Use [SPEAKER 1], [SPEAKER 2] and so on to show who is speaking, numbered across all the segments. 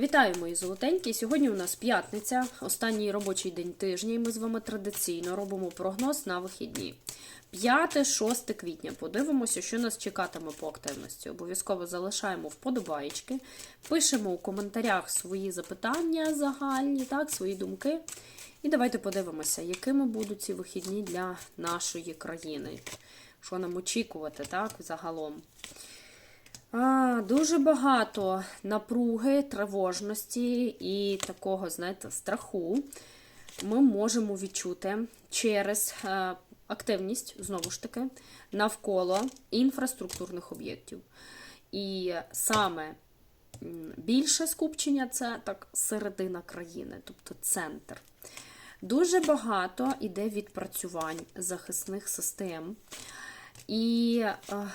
[SPEAKER 1] Вітаю, мої золотенькі! Сьогодні у нас п'ятниця, останній робочий день тижня, і ми з вами традиційно робимо прогноз на вихідні. 5-6 квітня. Подивимося, що нас чекатиме по активності. Обов'язково залишаємо вподобаєчки, пишемо у коментарях свої запитання загальні, так, свої думки. І давайте подивимося, якими будуть ці вихідні для нашої країни. Що нам очікувати, так, загалом. А, Дуже багато напруги, тривожності і такого, знаєте, страху ми можемо відчути через е, активність, знову ж таки, навколо інфраструктурних об'єктів. І саме більше скупчення це так середина країни, тобто центр. Дуже багато іде відпрацювань захисних систем. І е,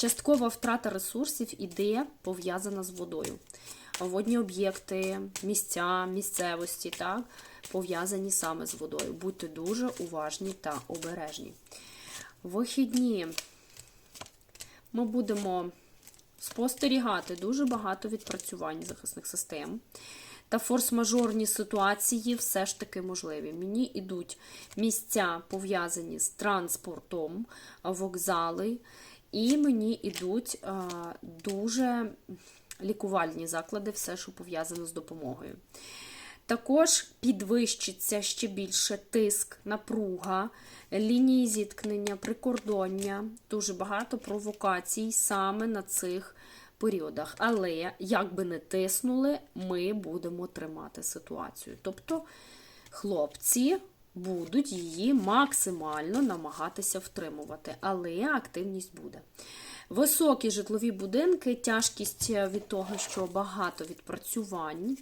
[SPEAKER 1] Часткова втрата ресурсів іде пов'язана з водою. Водні об'єкти, місця, місцевості, так, пов'язані саме з водою. Будьте дуже уважні та обережні. Вихідні ми будемо спостерігати дуже багато відпрацювань захисних систем. Та форс-мажорні ситуації все ж таки можливі. Мені йдуть місця пов'язані з транспортом, вокзали. І мені йдуть а, дуже лікувальні заклади, все, що пов'язано з допомогою. Також підвищиться ще більше тиск, напруга, лінії зіткнення, прикордоння, дуже багато провокацій саме на цих періодах. Але, як би не тиснули, ми будемо тримати ситуацію. Тобто, хлопці будуть її максимально намагатися втримувати, але активність буде. Високі житлові будинки, тяжкість від того, що багато відпрацювань,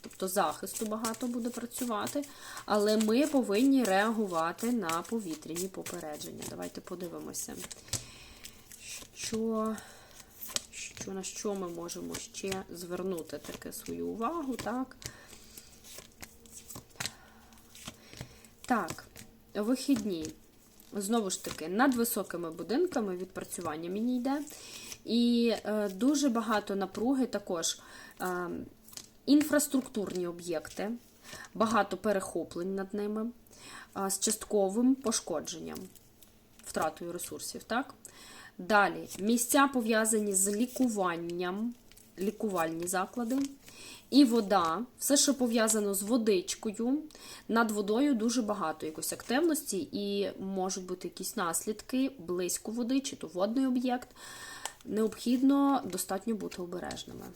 [SPEAKER 1] тобто захисту багато буде працювати, але ми повинні реагувати на повітряні попередження. Давайте подивимося, що, що на що ми можемо ще звернути таке свою увагу, так? Так, вихідні. Знову ж таки, над високими будинками відпрацювання мені йде. І е, дуже багато напруги також е, інфраструктурні об'єкти, багато перехоплень над ними, е, з частковим пошкодженням, втратою ресурсів. так? Далі, місця пов'язані з лікуванням, лікувальні заклади. І вода, все, що пов'язано з водичкою, над водою дуже багато якоїсь активності, і можуть бути якісь наслідки близько води, чи то водний об'єкт. Необхідно достатньо бути обережними.